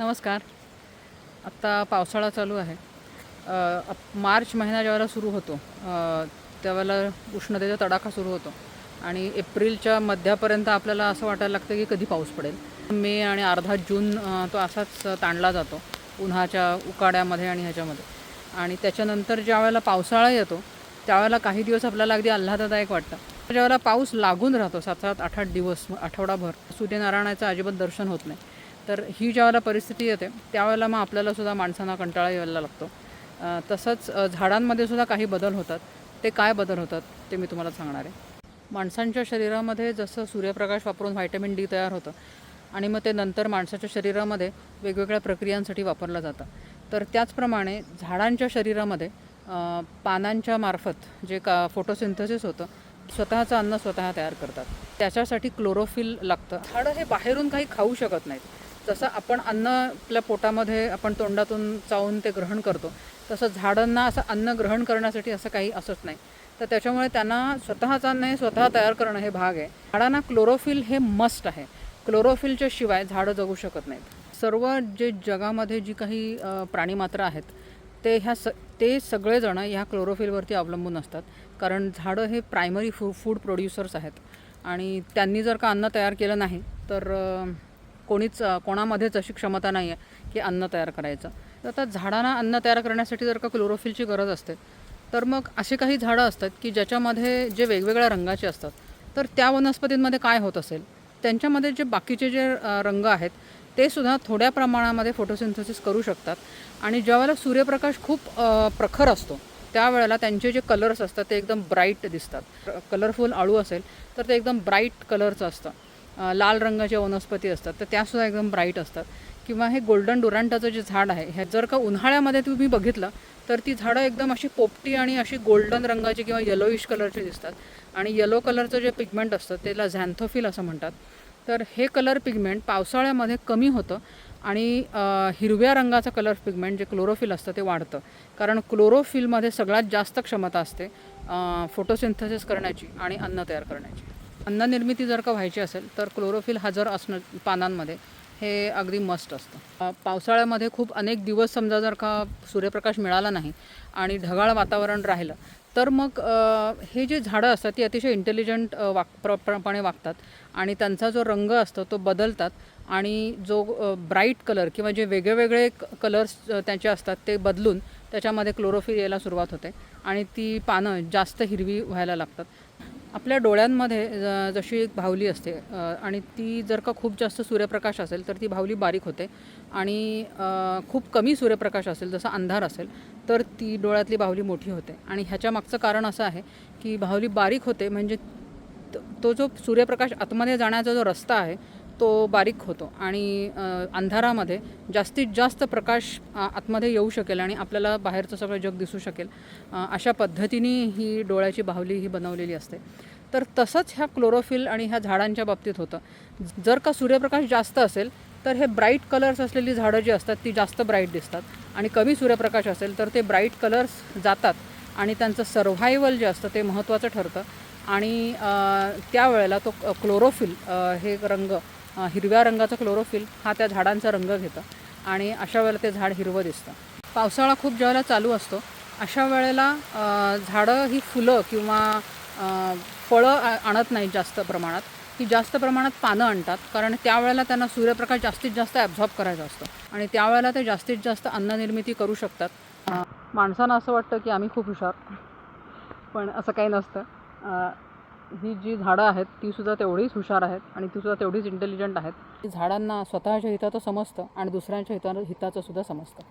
नमस्कार. आत्ता पावसाळा चालू आहे. मार्च महिना ज्यावेळेला सुरू होतो त्यावेळेला उष्णतेचा तडाखा सुरू होतो आणि एप्रिलच्या मध्यापर्यंत आपल्याला असं वाटायला लागतं की कधी पाऊस पडेल. मे आणि अर्धा जून तो असाच ताणला जातो उन्हाच्या उकाड्यामध्ये आणि ह्याच्यामध्ये. आणि त्याच्यानंतर ज्यावेळेला पावसाळा येतो त्यावेळेला काही दिवस आपल्याला अगदी आल्हाददायक वाटतं. ज्यावेळेला पाऊस लागून राहतो सात सात आठ आठ दिवस आठवडाभर सूर्यनारायणाचं अजिबात दर्शन होत नाही. तर ही ज्यावेळेला परिस्थिती येते त्यावेळेला मग आपल्याला सुद्धा माणसांना कंटाळा यायला लागतो. तसंच झाडांमध्ये सुद्धा काही बदल होतात. ते काय बदल होतात ते मी तुम्हाला सांगणार आहे. माणसांच्या शरीरामध्ये जसं सूर्यप्रकाश वापरून व्हायटमिन डी तयार होतं आणि मग ते नंतर माणसाच्या शरीरामध्ये वेगवेगळ्या प्रक्रियांसाठी वापरलं जातं. तर त्याचप्रमाणे झाडांच्या शरीरामध्ये पानांच्या मार्फत जे का फोटोसिंथेसिस होतं स्वतःचं अन्न स्वतः तयार करतात. त्याच्यासाठी क्लोरोफिल लागतं. झाडं हे बाहेरून काही खाऊ शकत नाहीत. जसं आपण अन्न आपल्या पोटामध्ये आपण तोंडातून चावून ते ग्रहण करतो तसं झाडांना असं अन्न ग्रहण करण्यासाठी असं काही असत नाही. तर त्याच्यामुळे त्यांना स्वतःचा अन्न हे स्वतः तयार करणं हे भाग आहे. झाडांना क्लोरोफिल हे मस्ट आहे. क्लोरोफिलच्या शिवाय झाडं जगू शकत नाहीत. सर्व जे जगामध्ये जी काही प्राणीमात्र आहेत ते ह्या स ते सगळेजण ह्या क्लोरोफिलवरती अवलंबून असतात. कारण झाडं हे प्रायमरी फू फूड प्रोड्युसर्स आहेत. आणि त्यांनी जर का अन्न तयार केलं नाही तर कोणीच कोणामध्येच अशी क्षमता नाही आहे की अन्न तयार करायचं. तर आता झाडांना अन्न तयार करण्यासाठी जर का क्लोरोफिलची गरज असते तर मग असे काही झाडं असतात की ज्याच्यामध्ये जे वेगवेगळ्या रंगाचे असतात तर त्या वनस्पतींमध्ये काय होत असेल? त्यांच्यामध्ये जे बाकीचे जे रंग आहेत ते सुद्धा थोड्या प्रमाणामध्ये फोटोसिंथेसिस करू शकतात. आणि ज्यावेळेला सूर्यप्रकाश खूप प्रखर असतो त्यावेळेला त्यांचे जे कलर्स असतात ते एकदम ब्राईट दिसतात. कलरफुल आळू असेल तर ते एकदम ब्राईट कलरचं असतं. लाल रंगाच्या वनस्पती असतात तर त्यासुद्धा एकदम ब्राईट असतात. किंवा हे गोल्डन डुरांटाचं जे झाड आहे हे जर का उन्हाळ्यामध्ये तुम्ही बघितलं तर ती झाडं एकदम अशी पोपटी आणि अशी गोल्डन रंगाची किंवा येलोइश कलरची दिसतात. आणि येलो कलरचं जे पिगमेंट असतं त्याला झॅन्थोफिल असं म्हणतात. तर हे कलर पिगमेंट पावसाळ्यामध्ये कमी होतं आणि हिरव्या रंगाचं कलर पिगमेंट जे क्लोरोफिल असतं ते वाढतं. कारण क्लोरोफिलमध्ये सगळ्यात जास्त क्षमता असते फोटोसिंथेसिस करण्याची आणि अन्न तयार करण्याची. अन्ननिर्मिती जर का व्हायची असेल तर क्लोरोफिल हजर असणं पानांमध्ये हे अगदी मस्ट असतं. पावसाळ्यामध्ये खूप अनेक दिवस समजा जर का सूर्यप्रकाश मिळाला नाही आणि ढगाळ वातावरण राहिलं तर मग हे जे झाडं असतात ती अतिशय इंटेलिजंट वाक प्र वागतात आणि त्यांचा जो रंग असतो तो बदलतात आणि जो ब्राईट कलर किंवा जे वेगळेवेगळे कलर्स त्यांचे असतात ते बदलून त्याच्यामध्ये क्लोरोफिल यायला सुरुवात होते आणि ती पानं जास्त हिरवी व्हायला लागतात. आपल्या डोळ्यांमध्ये ज- जशी एक भावली असते आणि ती जर का खूप जास्त सूर्यप्रकाश असेल तर ती भावली बारीक होते. आणि खूप कमी सूर्यप्रकाश असेल जसा अंधार असेल तर ती डोळ्यातली बाहुली मोठी होते. आणि ह्याच्या मागचं कारण असं आहे की भावली बारीक होते म्हणजे तो जो सूर्यप्रकाश आतमध्ये जाण्याचा जो रस्ता आहे तो बारीक होतो. आणि अंधारामध्ये जास्तीत जास्त प्रकाश आतमध्ये येऊ शकेल आणि आपल्याला बाहेरचं सगळं जग दिसू शकेल अशा पद्धतीने ही डोळ्याची बाहुली ही बनवलेली असते. तर तसंच ह्या क्लोरोफिल आणि ह्या झाडांच्या बाबतीत होतं. जर का सूर्यप्रकाश जास्त असेल तर हे ब्राईट कलर्स असलेली झाडं जी असतात ती जास्त ब्राईट दिसतात. आणि कमी सूर्यप्रकाश असेल तर ते ब्राईट कलर्स जातात. आणि त्यांचं सर्व्हायवल जे असतं ते महत्त्वाचं ठरतं. आणि त्यावेळेला तो क्लोरोफिल हे रंग हिरव्या रंगाचा क्लोरोफिल हा त्या झाडांचा रंग घेतं आणि अशा वेळेला ते झाड हिरवं दिसतं. पावसाळा खूप ज्यावेळेला चालू असतो अशा वेळेला झाडं ही फुलं किंवा फळं आ- आणत नाहीत जास्त प्रमाणात. ती जास्त प्रमाणात पानं आणतात कारण त्यावेळेला त्यांना सूर्यप्रकाश जास्तीत जास्त ॲब्झॉर्ब करायचा असतो आणि त्यावेळेला ते जास्तीत जास्त अन्ननिर्मिती करू शकतात. माणसांना असं वाटतं की आम्ही खूप हुशार पण असं काही नसतं. ही जी झाडं आहेत तीसुद्धा तेवढीच हुशार आहेत आणि तीसुद्धा तेवढीच इंटेलिजंट आहेत. ती झाडांना स्वतःच्या हिताचं समजतं आणि दुसऱ्यांच्या हिता हिताचं सुद्धा समजतं.